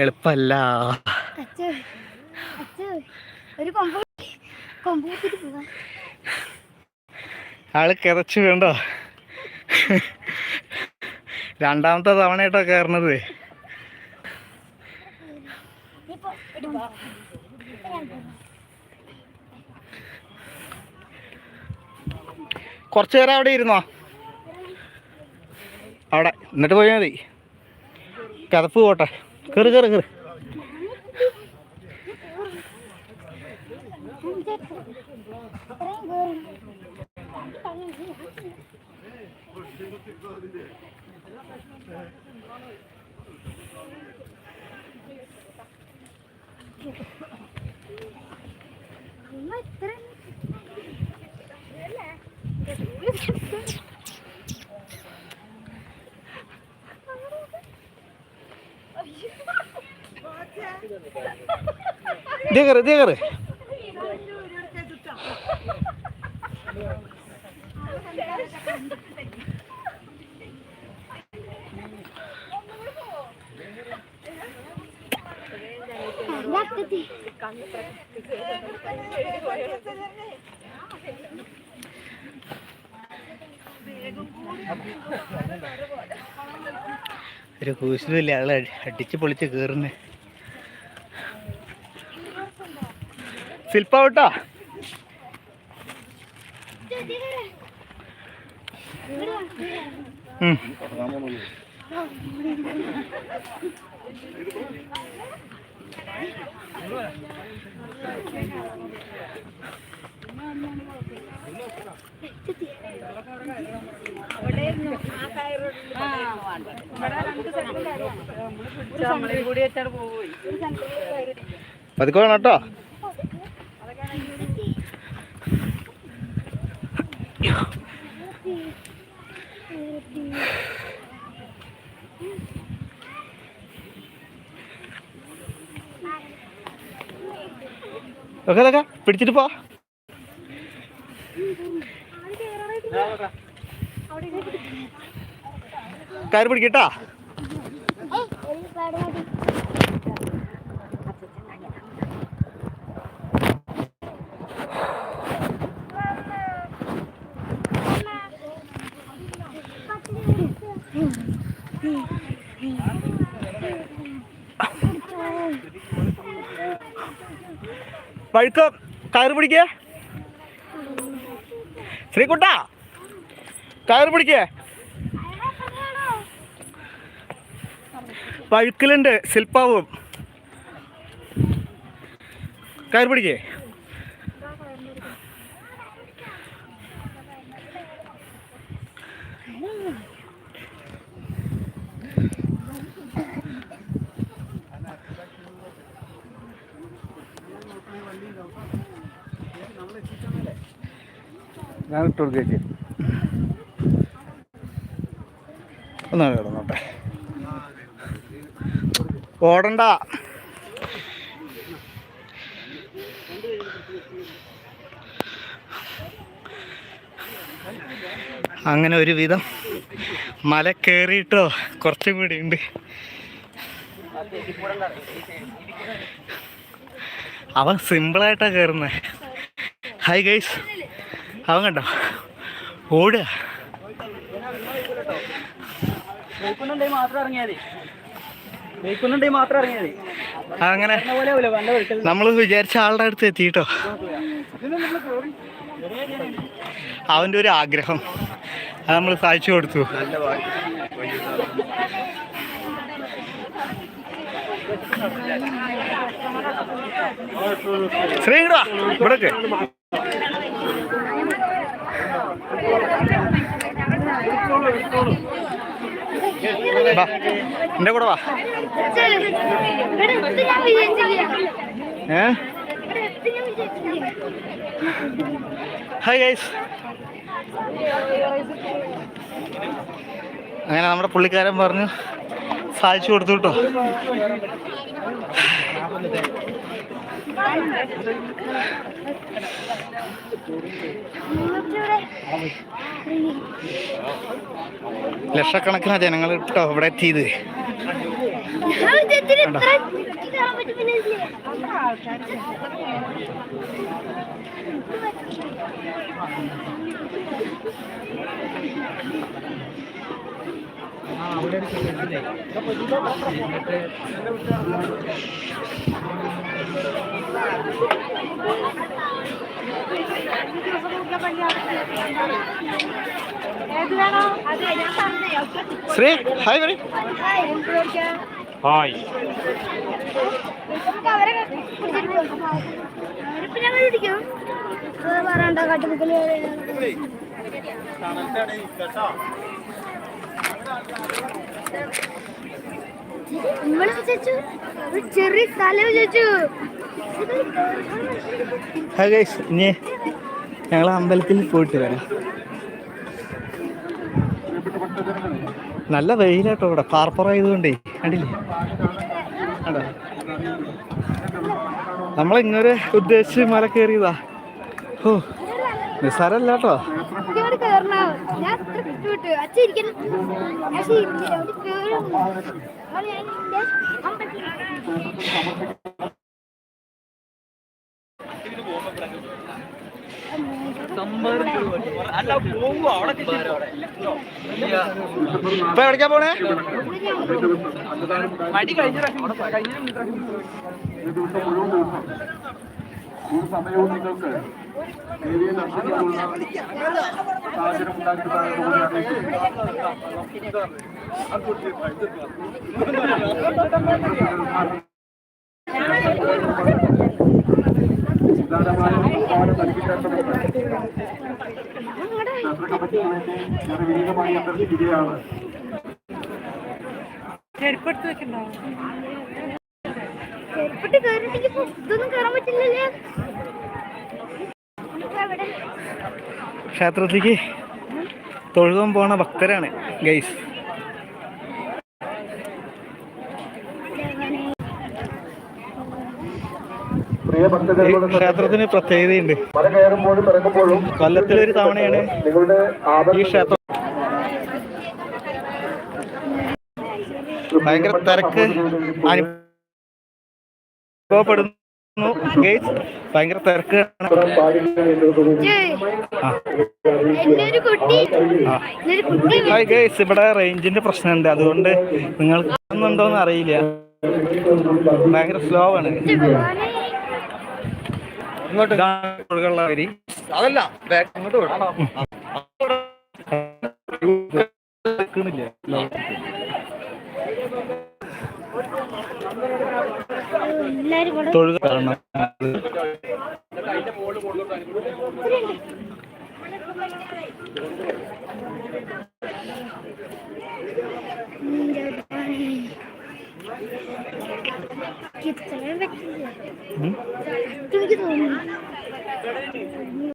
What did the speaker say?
എളുപ്പല്ല. ആൾ കിതച്ചു വേണ്ടോ രണ്ടാമത്തെ തവണയായിട്ടോ കയറണത്. കുറച്ചു നേരം അവിടെ ഇരുന്നോ? അവിടെ. എന്നിട്ട് പോയാൽ മതി. കതപ്പ് പോട്ടെ. കയറി കയറി കയറി ഇതേ കയറി ഒരു കൂശലുമില്ല അയാൾ അടിച്ച് പൊളിച്ച് കയറുന്നേ ശില്പാവട്ടോ. ഉം. പതുക്കെ വേണം കേട്ടോ. ഒക്കെ അതൊക്കെ പിടിച്ചിട്ട് പോ. കയറി പിടിക്കട്ടാ വഴുക്ക കയറി പിടിക്കേ. ശ്രീകുട്ട കയറി പിടിക്കേ. വഴുക്കലുണ്ട് ശില്പാവും. കയറി പിടിക്കേ. ഞാൻ ഒന്നാണ് കിടന്നോട്ടെ. ഓടണ്ട. അങ്ങനെ ഒരു വിധം മല കയറിയിട്ടോ കുറച്ചും കൂടി ഉണ്ട് അവൻ സിമ്പിളായിട്ടാ കയറുന്നത് ഹായ് ഗൈസ് അവൻ കണ്ടോ? ഓടുക. അങ്ങനെ നമ്മൾ വിചാരിച്ച ആളുടെ അടുത്ത് എത്തിയിട്ടോ? അവന്റെ ഒരു ആഗ്രഹം. അത് നമ്മൾ സാധിച്ചു കൊടുത്തു. ശ്രീകടാ ഇവിടേക്ക്. വാ എന്റെ കൂടെ വാ. ഏ? ഹായ് ഗൈസ് അങ്ങനെ നമ്മുടെ പുള്ളിക്കാരൻ പറഞ്ഞു സാധിച്ചു കൊടുത്തു കേട്ടോ. ലക്ഷക്കണക്കിന ജനങ്ങൾ കേട്ടോ ഇവിടെ എത്തിയത്. Thank വിചാരിച്ചില്ല ഇതിൽ. ശ്രീ ഹായ് പറയും ഹായ്, പറയണ്ട? ഹായ് നമ്മൾ വിചാരിച്ചു ഒരു ചെറിയ സ്ഥലം വിചാരിച്ചു. ഇനി ഞങ്ങൾ അമ്പലത്തിൽ പോയിട്ട് വരാം. നല്ല വെയിലാട്ടോ ഇവിടെ പാർപ്പറായതുകൊണ്ടേ കണ്ടില്ലേ? കണ്ടോ? നമ്മളിങ്ങനെ ഉദ്ദേശിച്ച് മല കയറിയതാ. ഓ നിസ്സാരല്ല കേട്ടോ. കേറണം ഞാൻ അത്ര ഇഷ്ടപ്പെട്ടു അച്ഛൻ ഇരിക്കണം. ഇപ്പൊ എവിടേക്കാ പോണേ? മടി കഴിഞ്ഞ കഴിഞ്ഞ ഈ സമയവും നിങ്ങൾക്ക് ദേവിയെ ദർശിക്കാനുള്ള സാഹചര്യം ഉണ്ടാക്കിയതാണെന്ന് കൂടി കമ്മിറ്റിക്ക് വേണ്ടി ഞാൻ വിനീതമായി അഭ്യർത്ഥിക്കുകയാണ്. ചെരുപ്പിട്ട് കേറിട്ടെങ്കിൽ ഇപ്പൊ? ഇതൊന്നും കയറാൻ പറ്റില്ലല്ലേ നമുക്ക് അവിടെ ക്ഷേത്രത്തിലേക്ക് തൊഴുകാൻ പോണ ഭക്തരാണ് ഗൈസ് ക്ഷേത്രത്തിന് പ്രത്യേകതയുണ്ട്. കൊല്ലത്തിലൊരു തവണയാണ് ഈ ക്ഷേത്രം ഭയങ്കര തിരക്ക് അനുഭവപ്പെടുന്നു ഗൈസ് ഭയങ്കര തിരക്കാണ് ഹായ് ഗേസ് ഇവിടെ റേഞ്ചിന്റെ പ്രശ്നമുണ്ട് അതുകൊണ്ട് നിങ്ങൾ കാണുന്നുണ്ടോന്ന് അറിയില്ല ഭയങ്കര സ്ലോ ആണ് ഇങ്ങോട്ട് അതല്ല അങ്ങോട്ട് തൊഴുക കാരണം. എനിക്ക് തോന്നുന്നു.